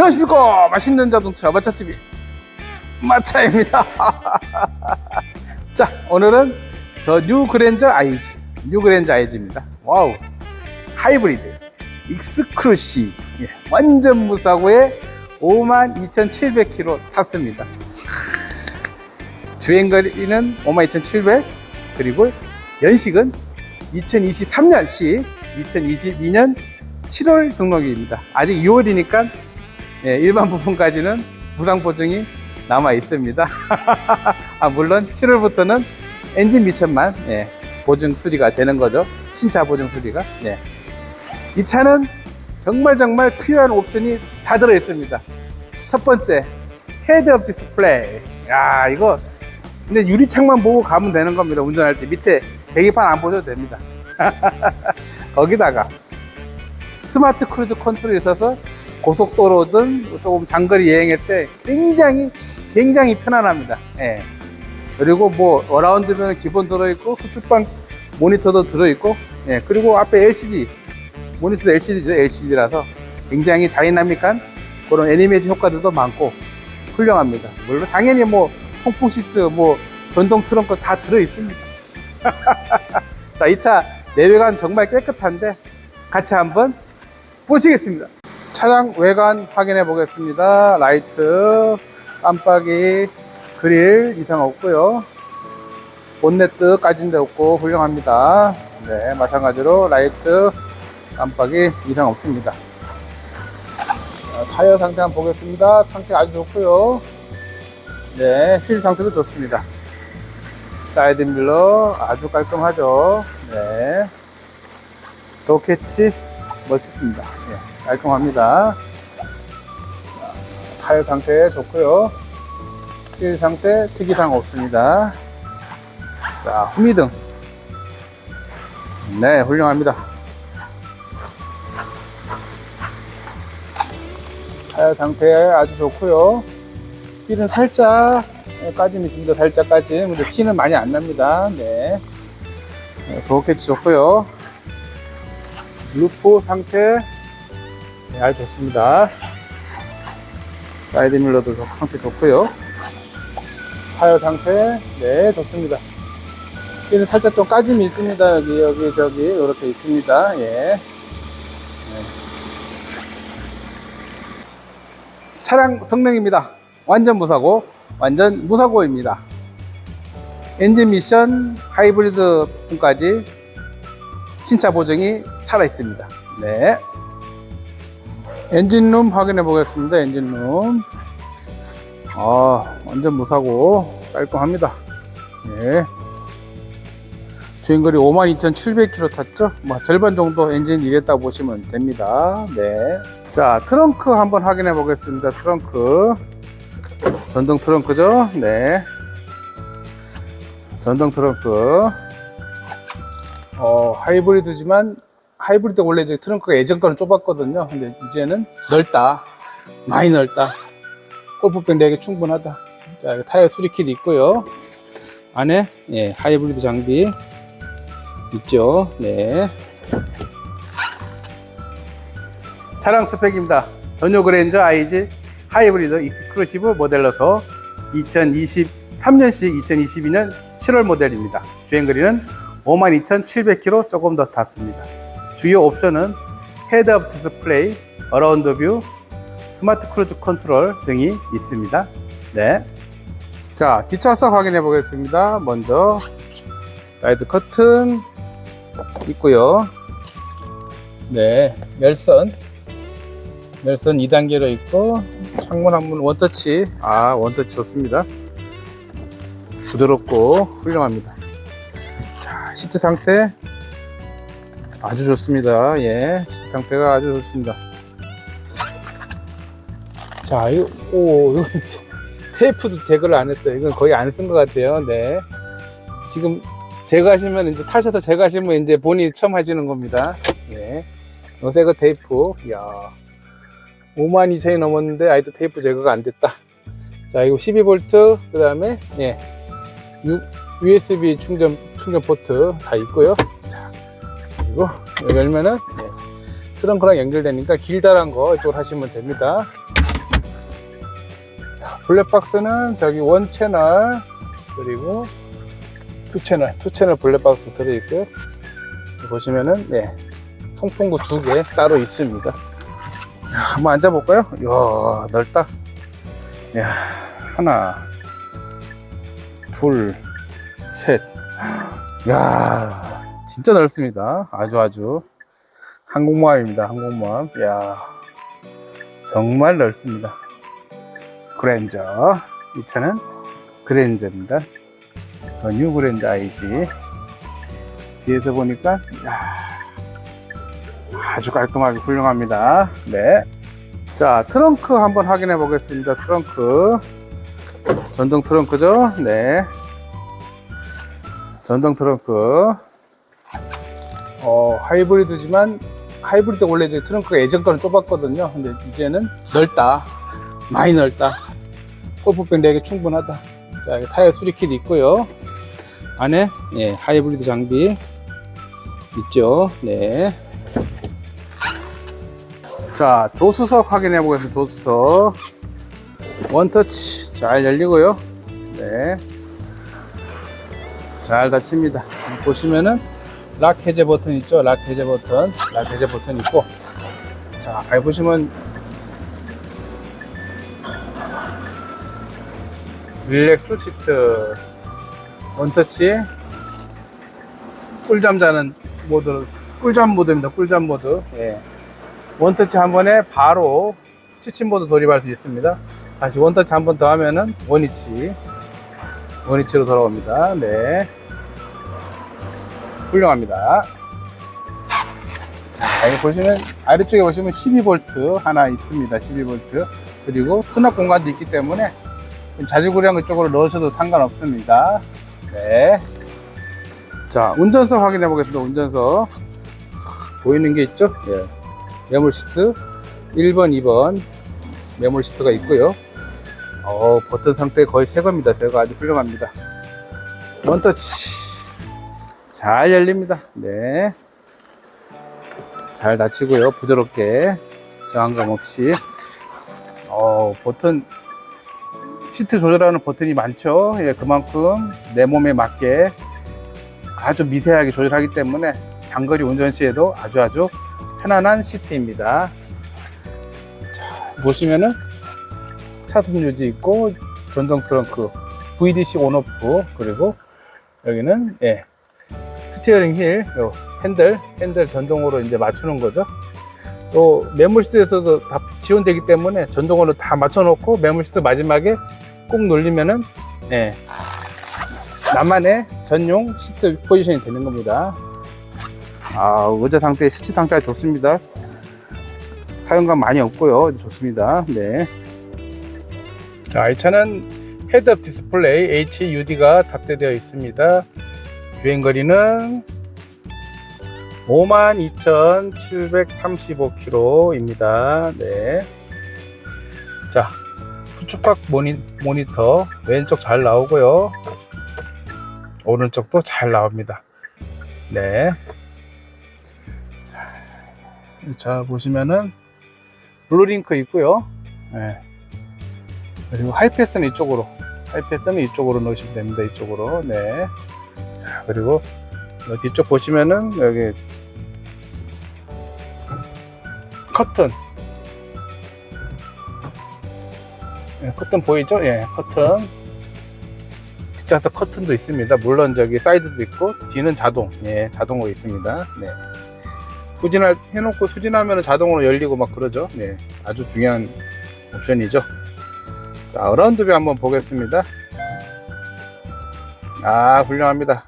안녕하십니까. 맛있는 자동차 마차TV. 마차입니다. 자 오늘은 더 뉴 그랜저 IG 뉴 그랜저 IG입니다. 와우. 하이브리드. 익스크루시 예, 완전 무사고에 52,700km 탔습니다. 주행거리는 52,700 그리고 연식은 2023년식 2022년 7월 등록입니다. 아직 2월이니까 예, 일반 부품까지는 무상 보증이 남아 있습니다. 아, 물론 7월부터는 엔진 미션만 예, 보증 수리가 되는 거죠. 신차 보증 수리가. 예. 이 차는 정말 정말 필요한 옵션이 다 들어 있습니다. 첫 번째 헤드업 디스플레이. 야 이거 근데 유리창만 보고 가면 되는 겁니다. 운전할 때 밑에 계기판 안 보셔도 됩니다. 거기다가 스마트 크루즈 컨트롤이 있어서 고속도로든 조금 장거리 여행할 때 굉장히 굉장히 편안합니다. 예. 그리고 뭐 어라운드면 기본 들어있고 후측방 모니터도 들어있고 예. 그리고 앞에 LCD 모니터도 LCD죠 LCD라서 굉장히 다이나믹한 그런 애니메이션 효과들도 많고 훌륭합니다. 물론 당연히 뭐 통풍 시트 뭐 전동 트렁크 다 들어 있습니다. 자, 이 차 내외관 정말 깨끗한데 같이 한번 보시겠습니다. 차량 외관 확인해 보겠습니다. 라이트, 깜빡이, 그릴 이상 없고요. 본네트 까진 데 없고 훌륭합니다. 네, 마찬가지로 라이트, 깜빡이 이상 없습니다. 자, 타이어 상태 한번 보겠습니다. 상태 아주 좋고요. 네, 휠 상태도 좋습니다. 사이드 밀러 아주 깔끔하죠. 네. 도 캐치 멋있습니다. 예, 깔끔합니다. 자, 타이어 상태 좋고요. 휠 상태 특이사항 없습니다. 자, 후미등. 네, 훌륭합니다. 타이어 상태 아주 좋고요. 휠은 살짝 까짐 있습니다. 살짝 까짐. 근데 티는 많이 안 납니다. 네. 네 도어 캐치 좋고요. 루프 상태 네, 아주 좋습니다. 사이드 밀러도 좋- 상태 좋고요. 타이어 상태 네 좋습니다. 여기는 살짝 좀 까짐이 있습니다. 여기 여기 저기 이렇게 있습니다. 예. 네. 차량 성능입니다. 완전 무사고 완전 무사고입니다. 엔진 미션 하이브리드 부분까지 신차 보증이 살아 있습니다. 네. 엔진룸 확인해 보겠습니다. 엔진룸. 아, 완전 무사고 깔끔합니다. 네. 주행거리 52,700km 탔죠? 뭐 절반 정도 엔진 일했다고 보시면 됩니다. 네. 자, 트렁크 한번 확인해 보겠습니다. 트렁크. 전동 트렁크죠? 네. 전동 트렁크. 어, 하이브리드지만 하이브리드 원래 이제 트렁크가 예전 거는 좁았거든요. 근데 이제는 넓다. 많이 넓다. 골프백 4개 충분하다. 자, 타이어 수리킷 있고요. 안에 예, 하이브리드 장비 있죠. 네. 차량 스펙입니다. 전용 그랜저 IG 하이브리드 익스크루시브 모델로서 2023년식 2022년 7월 모델입니다. 주행거리는 52,700km 조금 더 탔습니다. 주요 옵션은 헤드업 디스플레이, 어라운드 뷰, 스마트 크루즈 컨트롤 등이 있습니다. 네. 자, 뒷좌석 확인해 보겠습니다. 먼저 라이드 커튼 있고요. 네, 멜선 멜선 2단계로 있고 창문 한문 원터치 아 원터치 좋습니다. 부드럽고 훌륭합니다. 자, 시트 상태 아주 좋습니다. 예, 상태가 아주 좋습니다. 자, 이거, 오, 이거 테이프도 제거를 안 했어요. 이건 거의 안 쓴 것 같아요. 네. 지금 제거하시면, 이제 타셔서 제거하시면 이제 본인이 처음 하시는 겁니다. 예. 요새거 테이프, 이야. 5만 2천이 넘었는데, 아직도 테이프 제거가 안 됐다. 자, 이거 12V, 그 다음에, 예. USB 충전, 충전 포트 다 있고요. 자, 그리고 이거 열면은, 예. 트렁크랑 연결되니까 길다란 거 이쪽으로 하시면 됩니다. 자, 블랙박스는 저기 원 채널 그리고 투 채널, 투 채널 블랙박스 들어있고요. 보시면은 네 통풍구 두 개 따로 있습니다. 야, 한번 앉아볼까요? 이야 넓다. 야 하나, 둘, 셋. 야 진짜 넓습니다. 아주 아주 항공모함입니다. 항공모함. 야 정말 넓습니다. 그랜저 이 차는 그랜저입니다. 더뉴 그랜저 IG 뒤에서 보니까 야, 아주 깔끔하게 훌륭합니다. 네. 자 트렁크 한번 확인해 보겠습니다. 트렁크 전동 트렁크죠? 네. 전동 트렁크. 어, 하이브리드지만, 하이브리드 원래 이제 트렁크가 예전 거는 좁았거든요. 근데 이제는 넓다. 많이 넓다. 골프백 4개 충분하다. 자, 타이어 수리킷 있고요. 안에, 예, 하이브리드 장비 있죠. 네. 자, 조수석 확인해 보겠습니다. 조수석. 원터치 잘 열리고요. 네. 잘 닫힙니다. 보시면은 락 해제 버튼 있죠? 락 해제 버튼, 락 해제 버튼 있고. 자, 잘 보시면 릴렉스 시트 원터치 꿀잠 자는 모드 꿀잠 모드입니다. 꿀잠 모드. 예. 원터치 한 번에 바로 치친 모드 돌입할 수 있습니다. 다시 원터치 한 번 더 하면은 원위치 원위치로 돌아옵니다. 네. 훌륭합니다. 자, 여기 보시면 아래쪽에 보시면 12V 하나 있습니다. 12V 그리고 수납 공간도 있기 때문에 자주구령 이쪽으로 넣으셔도 상관없습니다. 네. 자, 운전석 확인해 보겠습니다. 운전석 자, 보이는 게 있죠? 예. 매몰 시트 1번, 2번 매몰 시트가 있고요. 어, 버튼 상태 거의 새 겁니다. 새거 아주 훌륭합니다. 원터치 잘 열립니다. 네. 잘 닫히고요. 부드럽게 저항감 없이. 어, 버튼 시트 조절하는 버튼이 많죠. 예, 그만큼 내 몸에 맞게 아주 미세하게 조절하기 때문에 장거리 운전 시에도 아주 아주 편안한 시트입니다. 자, 보시면은 차선 유지 있고 전동 트렁크 VDC 온오프 그리고 여기는 예 스티어링 휠 요 핸들 핸들 전동으로 이제 맞추는 거죠. 또 매물 시트에서도 다 지원되기 때문에 전동으로 다 맞춰 놓고 매물 시트 마지막에 꾹 눌리면은 예 나만의 전용 시트 포지션이 되는 겁니다. 아 의자 상태 시트 상태가 좋습니다. 사용감 많이 없고요. 좋습니다. 네. 자, 이 차는 헤드업 디스플레이 HUD가 탑재되어 있습니다. 주행거리는 52,735km입니다. 네. 자, 후추박 모니, 모니터 왼쪽 잘 나오고요. 오른쪽도 잘 나옵니다. 네. 자, 보시면은 블루링크 있고요. 네. 그리고 하이패스는 이쪽으로 하이패스는 이쪽으로 넣으시면 됩니다 이쪽으로 네 자, 그리고 뒤쪽 보시면은 여기 커튼 예, 커튼 보이죠? 예, 커튼 뒷좌석 커튼도 있습니다 물론 저기 사이드도 있고 뒤는 자동 예, 자동으로 있습니다 네. 후진할 해놓고 수진하면 자동으로 열리고 막 그러죠 네, 아주 중요한 옵션이죠 자, 어라운드뷰 한번 보겠습니다. 아, 훌륭합니다.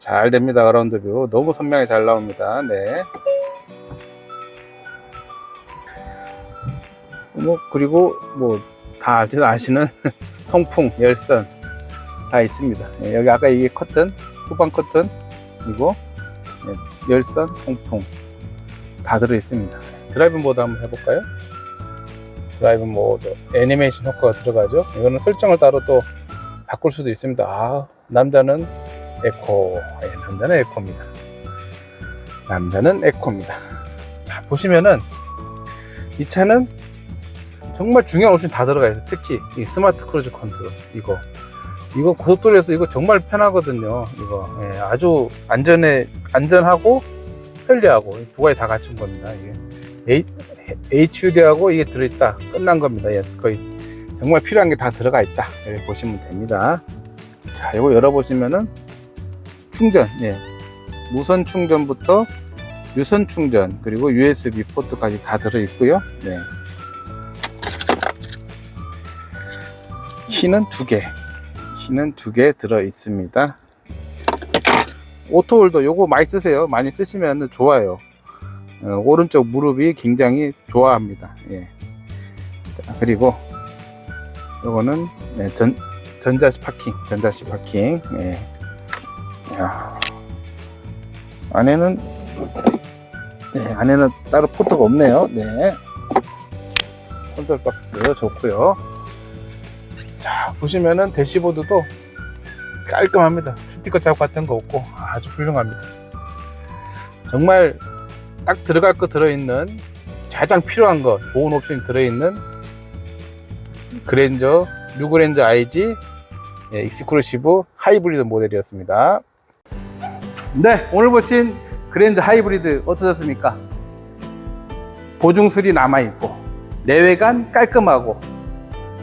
잘 됩니다, 어라운드뷰. 너무 선명히 잘 나옵니다. 네. 뭐, 그리고 뭐, 다 알지도 아시는 통풍, 열선 다 있습니다. 네, 여기 아까 이게 커튼, 후방 커튼, 그리고 네, 열선, 통풍 다 들어 있습니다. 드라이브 모드 한번 해볼까요? 드라이브 모드 애니메이션 효과가 들어가죠 이거는 설정을 따로 또 바꿀 수도 있습니다 아 남자는 에코 예, 남자는 에코입니다 남자는 에코입니다 보시면은 이 차는 정말 중요한 옵션이 다 들어가 있어요. 특히 이 스마트 크루즈 컨트롤 이거 이거 고속도로에서 이거 정말 편하거든요. 이거 예, 아주 안전해 안전하고 편리하고 두 가지 다 갖춘 겁니다. 이게 HUD하고 이게 들어있다 끝난 겁니다. 예, 거의 정말 필요한 게 다 들어가 있다 이렇게 보시면 됩니다. 자, 이거 열어보시면은 충전, 예, 무선 충전부터 유선 충전 그리고 USB 포트까지 다 들어 있고요. 네. 키는 두 개, 키는 두 개 들어 있습니다. 오토홀더 요거 많이 쓰세요. 많이 쓰시면 좋아요. 어, 오른쪽 무릎이 굉장히 좋아합니다. 예. 자, 그리고 요거는 네, 전 전자식 파킹, 전자식 파킹. 예. 야. 안에는 네, 안에는 따로 포트가 없네요. 네. 콘솔 박스 좋고요. 자, 보시면은 대시보드도 깔끔합니다. 스티커 자국 같은 거 없고 아주 훌륭합니다. 정말 딱 들어갈 거 들어있는 가장 필요한 거 좋은 옵션이 들어있는 그랜저 뉴그랜저 IG 예, 익스크루시브 하이브리드 모델이었습니다. 네, 오늘 보신 그랜저 하이브리드 어떠셨습니까? 보증술이 남아있고 내외관 깔끔하고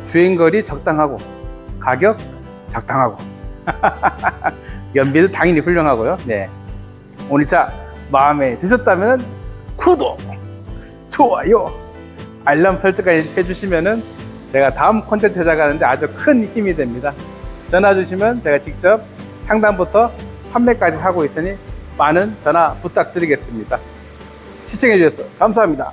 주행거리 적당하고 가격 적당하고 연비도 당연히 훌륭하고요. 네, 오늘 차 마음에 드셨다면 구독, 좋아요, 알람 설정까지 해주시면은 제가 다음 콘텐츠 제작하는데 아주 큰 힘이 됩니다. 전화 주시면 제가 직접 상담부터 판매까지 하고 있으니 많은 전화 부탁드리겠습니다. 시청해 주셔서 감사합니다.